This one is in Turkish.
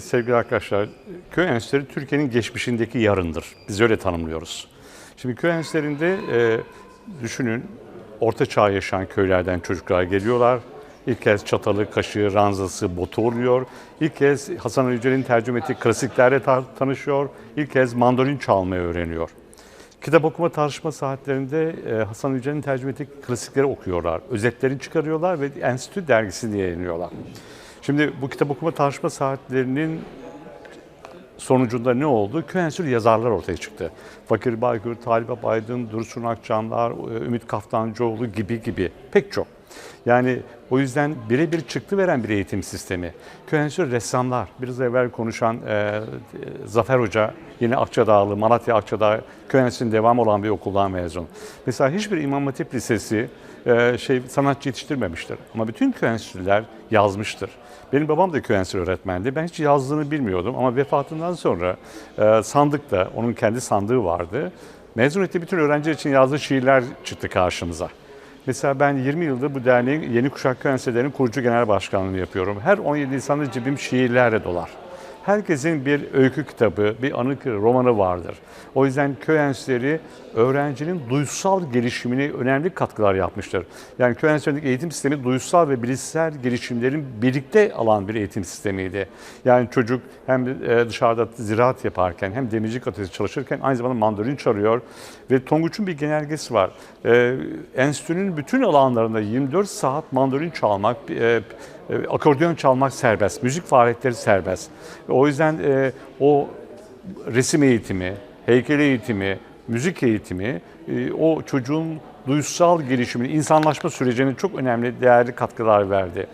Sevgili arkadaşlar, köy enstitüleri Türkiye'nin geçmişindeki yarındır. Biz öyle tanımlıyoruz. Şimdi köy enstitülerinde e, düşünün, orta çağ yaşayan köylerden çocuklar geliyorlar. İlk kez çatalı, kaşığı, ranzası, botu oluyor. İlk kez Hasan Ali Yücel'in tercüme ettiği klasiklerle ta- tanışıyor. İlk kez mandolin çalmayı öğreniyor. Kitap okuma tartışma saatlerinde e, Hasan Yücel'in tercüme ettiği klasikleri okuyorlar. Özetlerini çıkarıyorlar ve Enstitü dergisini yayınlıyorlar. Şimdi bu kitap okuma tartışma saatlerinin sonucunda ne oldu? Enstitülü yazarlar ortaya çıktı. Fakir Baygür, Talip Aydın, Dursun Akçanlar, Ümit Kaftancıoğlu gibi gibi pek çok. Yani o yüzden birebir çıktı veren bir eğitim sistemi. Köy enstitülü ressamlar, biraz evvel konuşan e, Zafer Hoca, yine Akçadağlı, Malatya Akçadağ Köy enstitüsünün devam olan bir okuldan mezun. Mesela hiçbir İmam Hatip Lisesi e, şey sanatçı yetiştirmemiştir. Ama bütün köy enstitüler yazmıştır. Benim babam da köy enstitülü öğretmendi. Ben hiç yazdığını bilmiyordum ama vefatından sonra e, sandıkta, onun kendi sandığı vardı. Mezun bütün öğrenciler için yazdığı şiirler çıktı karşımıza. Mesela ben 20 yıldır bu derneğin Yeni Kuşak Köy Enstitülerinin kurucu genel başkanlığını yapıyorum. Her 17 Nisan'da cebim şiirlerle dolar. Herkesin bir öykü kitabı, bir anı romanı vardır. O yüzden köy enstitüleri öğrencinin duysal gelişimine önemli katkılar yapmıştır. Yani köy enstitülerindeki eğitim sistemi duysal ve bilişsel gelişimlerin birlikte alan bir eğitim sistemiydi. Yani çocuk hem e, dışarıda ziraat yaparken hem demircilik atölyesi çalışırken aynı zamanda mandolin çalıyor ve Tonguç'un bir genelgesi var. E, enstitünün bütün alanlarında 24 saat mandolin çalmak, e, akordeon çalmak serbest, müzik faaliyetleri serbest. O yüzden e, o resim eğitimi, heykel eğitimi, müzik eğitimi e, o çocuğun duysal gelişimini, insanlaşma sürecine çok önemli değerli katkılar verdi.